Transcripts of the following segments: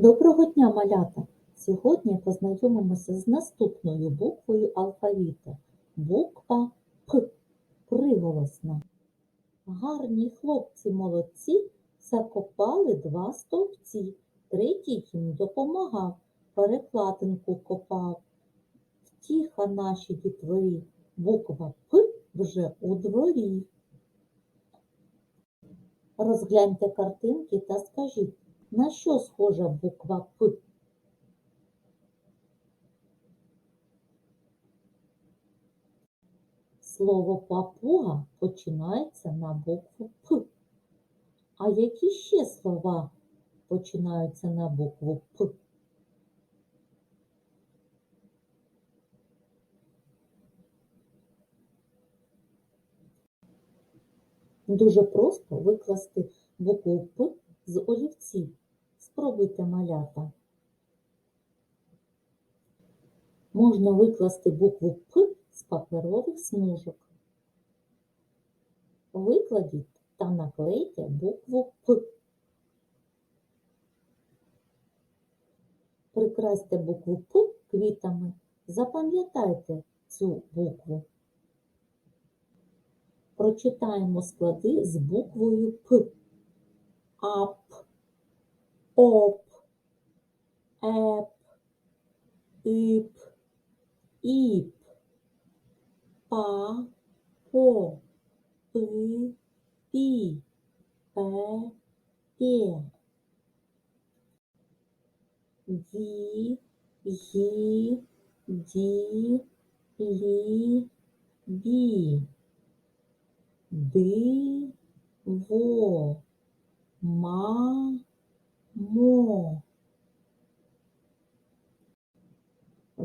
Доброго дня, малята! Сьогодні познайомимося з наступною буквою алфавіту. Буква П. Приголосна. Гарні хлопці молодці закопали два стовпці. Третій їм допомагав, перекладинку копав. Втіха наші дітвори, буква П вже у дворі. Розгляньте картинки та скажіть, на що схожа буква П? Слово папуга починається на букву П. А які ще слова починаються на букву П? Дуже просто викласти букву П з олівців. Спробуйте малята. Можна викласти букву П з паперових смужок. Викладіть та наклейте букву П. Прикрасьте букву П квітами. Запам'ятайте цю букву. Прочитаємо склади з буквою П. ап, оп, еп, ип, іп, па, по, пи, пі, пе, пе. Ді, гі, ді, лі, бі. Ди, во, ма,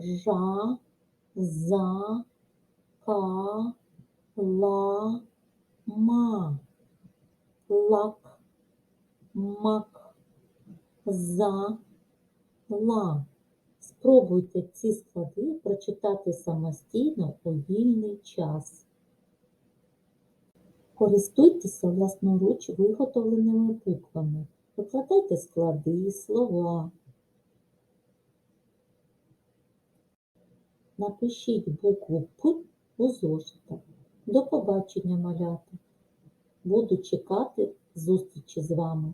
Жа, за, ка, ла, ма. Лак, мак, за, ла. Спробуйте ці склади прочитати самостійно у вільний час. Користуйтеся власноруч виготовленими буквами. Викладайте склади, слова. Напишіть букву П у зошитах. До побачення, малята. Буду чекати зустрічі з вами.